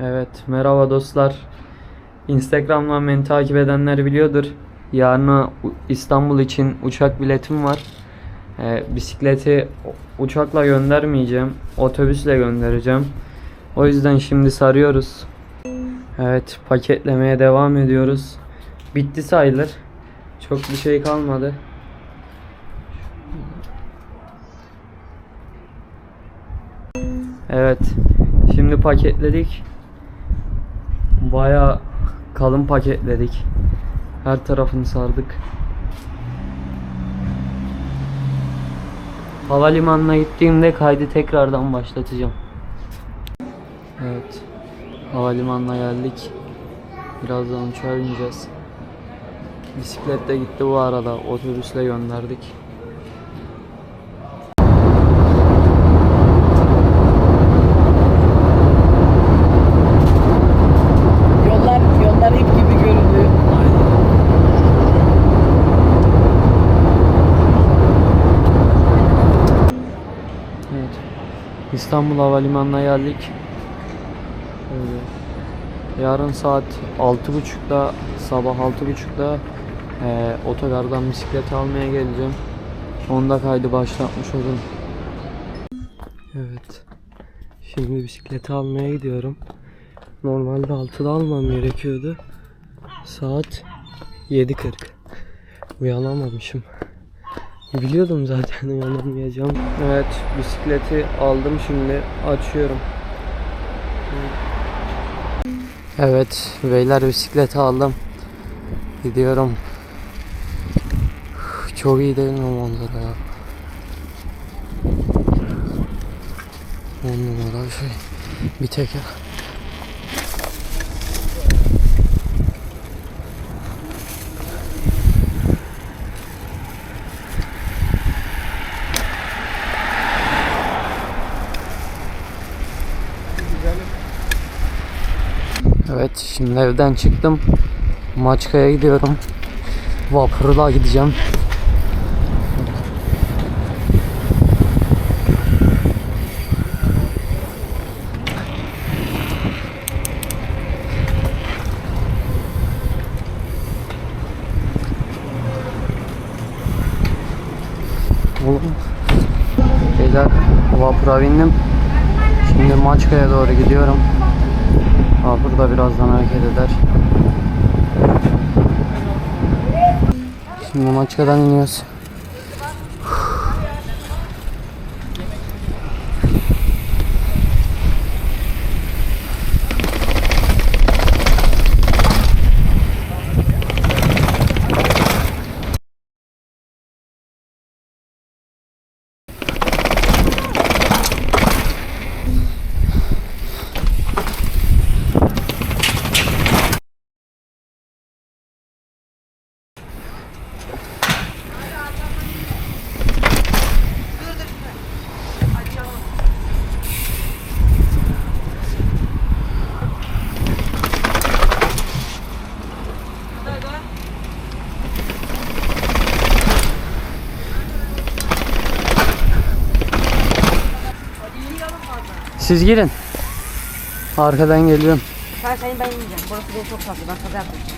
Evet, merhaba dostlar. Instagram'dan beni takip edenler biliyordur. Yarın İstanbul için uçak biletim var. Ee, bisikleti uçakla göndermeyeceğim. Otobüsle göndereceğim. O yüzden şimdi sarıyoruz. Evet, paketlemeye devam ediyoruz. Bitti sayılır. Çok bir şey kalmadı. Evet. Şimdi paketledik. Baya kalın paketledik. Her tarafını sardık. Havalimanına gittiğimde kaydı tekrardan başlatacağım. Evet. Havalimanına geldik. Birazdan uçağa bineceğiz. Bisiklet de gitti bu arada. Otobüsle gönderdik. İstanbul Havalimanı'na geldik. Öyle. Yarın saat 6.30'da sabah 6.30'da eee otogardan bisiklet almaya geleceğim. Onda kaydı başlatmış olurum. Evet. Şimdi bisikleti almaya gidiyorum. Normalde 6'da almam gerekiyordu. Saat 7.40. Uyanamamışım. Biliyordum zaten uyanamayacağım. Evet, bisikleti aldım şimdi. Açıyorum. Evet, beyler bisikleti aldım. Gidiyorum. Çok iyi değil mi manzara ya? On numara şey. Bir teker. Evet şimdi evden çıktım. Maçka'ya gidiyorum. Vapurla gideceğim. Beyler vapura bindim. Şimdi Maçka'ya doğru gidiyorum. Vapur da birazdan hareket eder. Şimdi Maçka'dan iniyoruz. Siz girin. Arkadan geliyorum. Sen ben yiyeceğim. Burası beni çok tatlı. Ben kaza yaptım.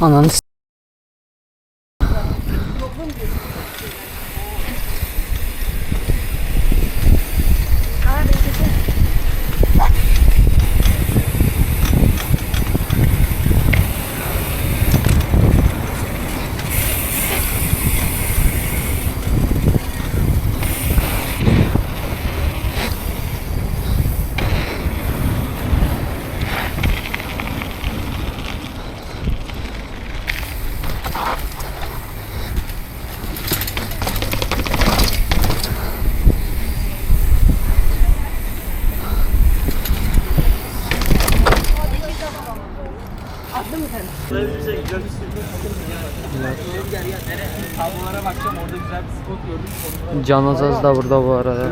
Ananı gördüm. Can Azaz da burada bu arada.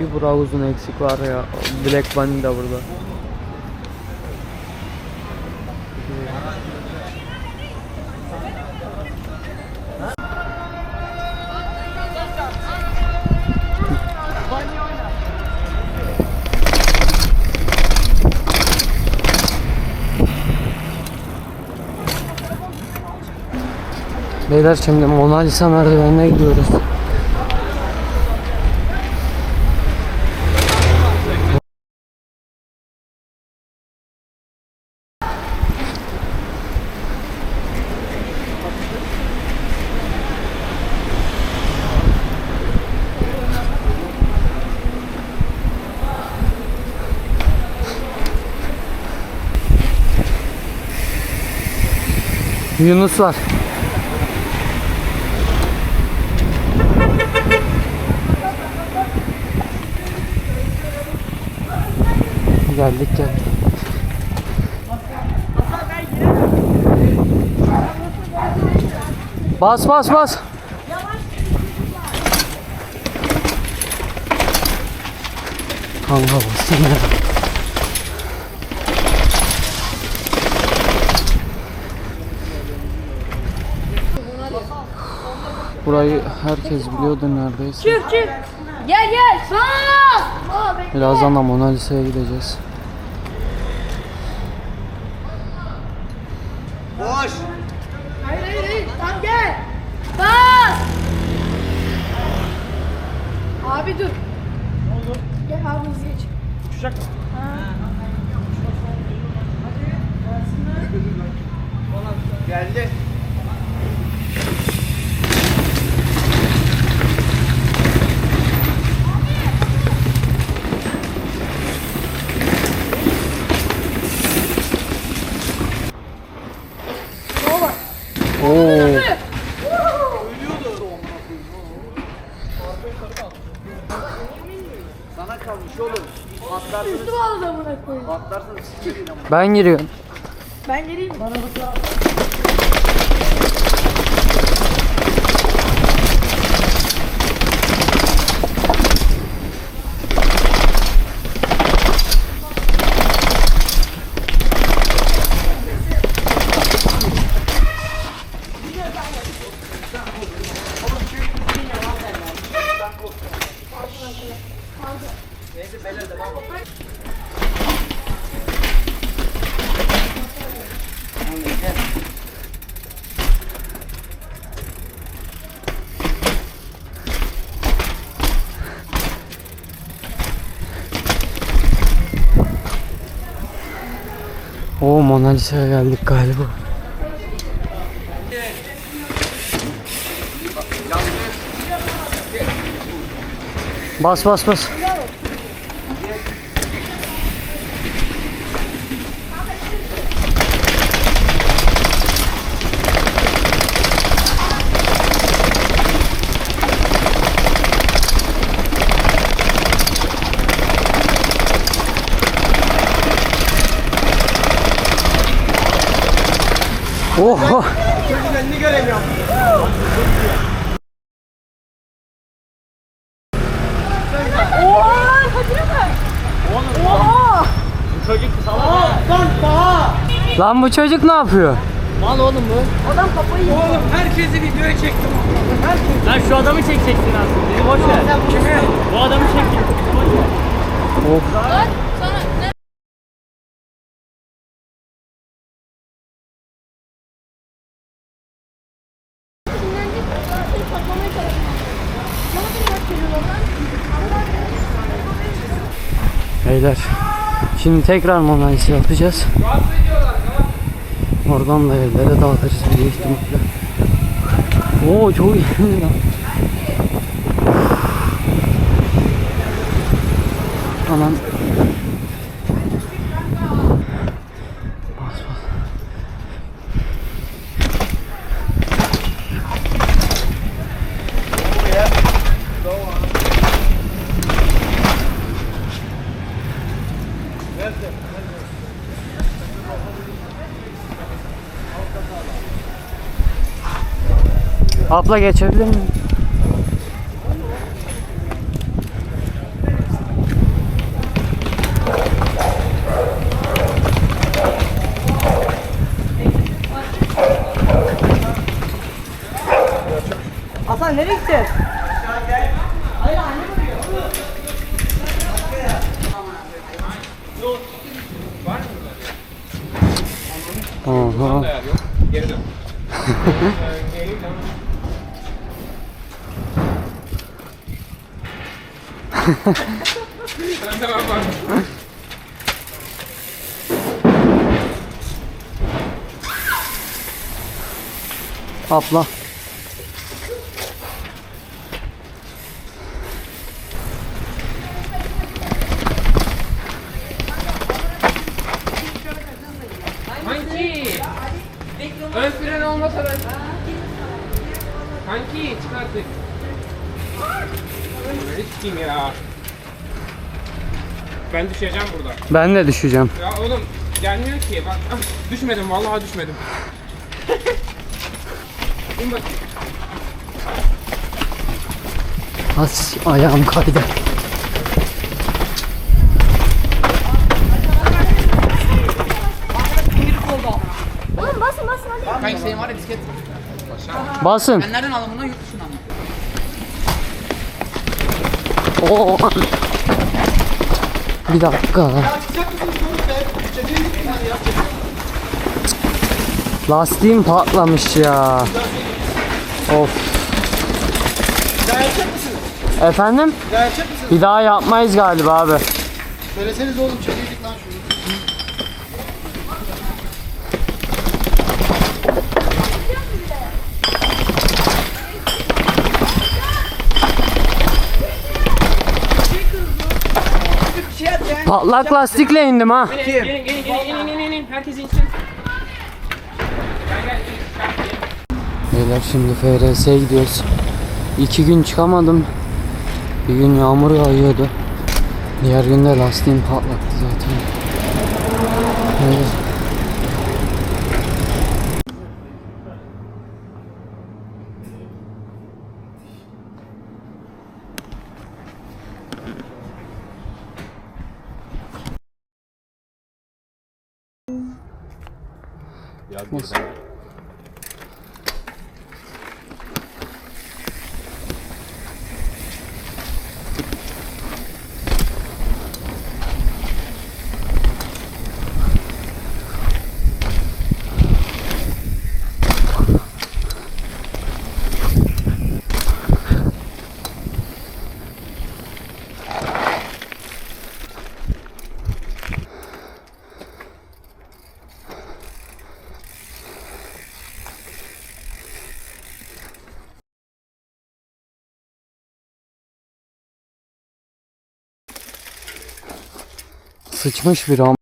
Bir Burak uzun eksik var ya. Black Bunny de burada. Beyler şimdi Mona Lisa merdivenine gidiyoruz. Yunus var. Geldik geldik. Bas bas bas. Kanka bassana. Burayı herkes biliyordu neredeyse. Çık çık. Gel gel. Sağ. Birazdan da Mona Lisa'ya gideceğiz. Boş. Hayır hayır hayır. Tamam gel. Bas. Abi dur. Ne oldu? Gel abi hızlı geç. Uçacak mı? Geldi. Oo. Sana kalmış oğlum. Patlarsınız. Üstü bağladı amına koyayım. Patlarsınız. Ben giriyorum. Ben geleyim. Bana bak. Lisa'ya geldik galiba. Bas bas bas. Oh. Çocuk önünü göremiyorum. Oha! Bak. Oha! Çocuk salak. Lan daha. Lan bu çocuk ne yapıyor? Mal oğlum bu. Adam kafayı yedi. Oğlum herkesi videoya çektim. Herkes. Lan şu adamı çekeceksin aslında. Boş ver. Kimi? Bu adamı çekeceksin. Boş ver. Of. Lan sana ne? Beyler. Şimdi tekrar Mona Lisa yapacağız. Oradan da evlere dağıtırız büyük ihtimalle. Oo çok iyi lan. Anam. Abla geçebilir miyim? Hasan nereye gideceğiz? Aha. Abla. Kanki. Ön fren olmasa ben. Kanki çıkarttık. Sikeyim ya. Ben düşeceğim burada. Ben de düşeceğim. Ya oğlum gelmiyor ki bak. ah, düşmedim vallahi düşmedim. İn bak. As ayağım kaydı. Oğlum basın basın hadi. Kanki senin var ya bisiklet. Basın. Ben nereden aldım bunu? Yurt dışından mı? Oo. Bir dakika. Lastiğim patlamış ya. Of. Daha yapacak mısınız? Efendim? Daha yapacak mısınız? Bir daha yapmayız galiba abi. Söyleseniz oğlum çekildik Patlak lastikle indim ha. Gelin gelin gelin gelin gelin gelin gelin. Herkes insin. Beyler şimdi FRS'ye gidiyoruz. İki gün çıkamadım. Bir gün yağmur yağıyordu. Diğer günde lastiğim patlattı zaten. 不行 Sıçmış bir am.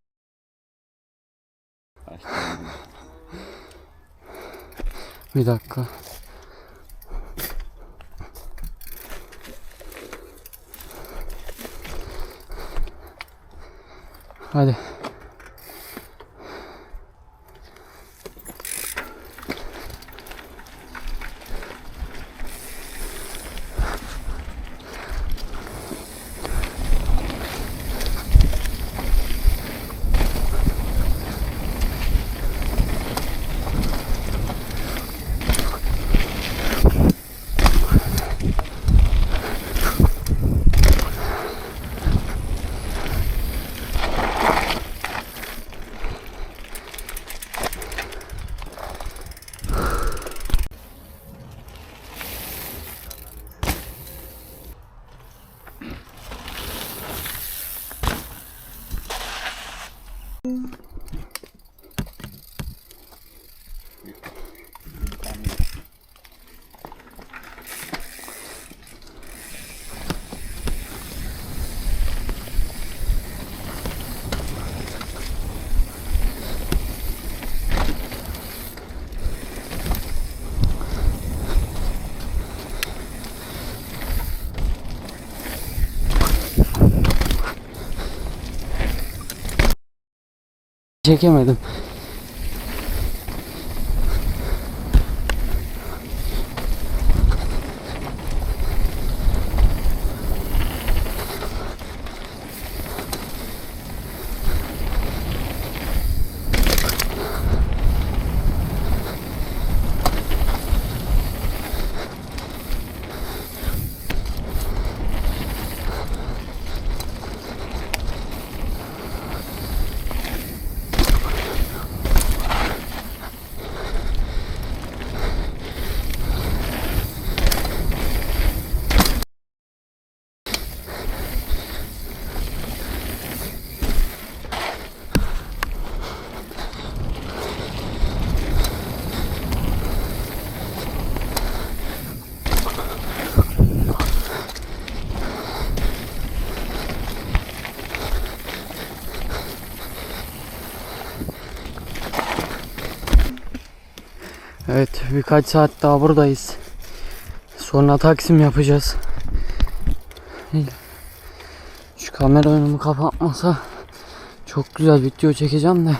Bir dakika. Hadi. Çekemedim. Evet birkaç saat daha buradayız. Sonra taksim yapacağız. Şu kamera önümü kapatmasa çok güzel video çekeceğim de.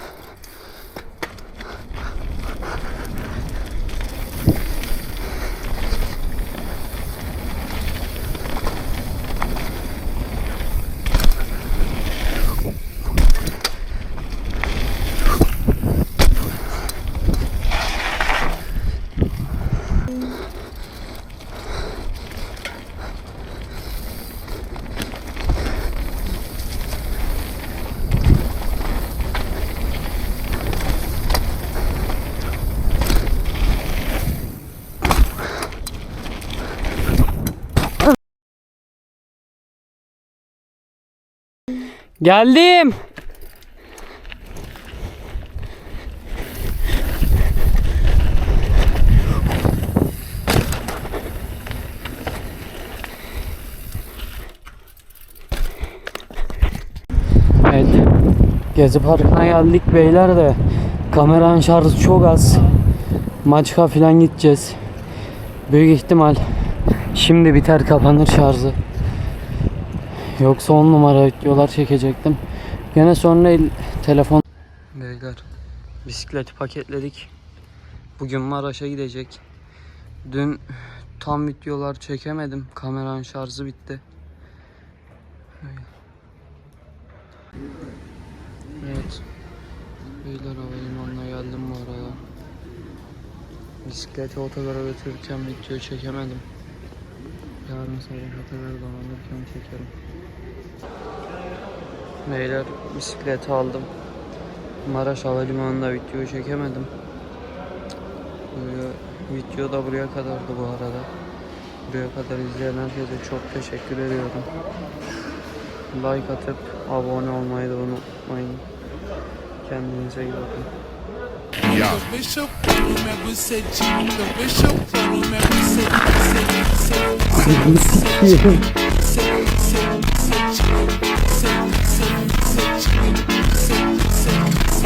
Geldim. Evet. Gezi Parkı'na geldik beyler de kameranın şarjı çok az. Maçka falan gideceğiz. Büyük ihtimal şimdi biter kapanır şarjı. Yoksa on numara videolar çekecektim. Gene sonra el- telefon... Beyler bisikleti paketledik. Bugün Maraş'a gidecek. Dün tam videolar çekemedim. Kameranın şarjı bitti. Evet. Beyler havalimanına geldim bu arada. Bisikleti otogara götürürken video çekemedim. Yarın sabah otogardan alırken çekerim. Beyler bisikleti aldım. Maraş Havalimanı'nda video çekemedim. Video da buraya kadardı bu arada. Buraya kadar izleyen herkese çok teşekkür ediyorum. Like atıp abone olmayı da unutmayın. Kendinize iyi bakın. Então fecha o meu minha bucetinha. Então fecha o pulo, minha bucetinha. Bucetinha, bucetinha, bucetinha, bucetinha, bucetinha.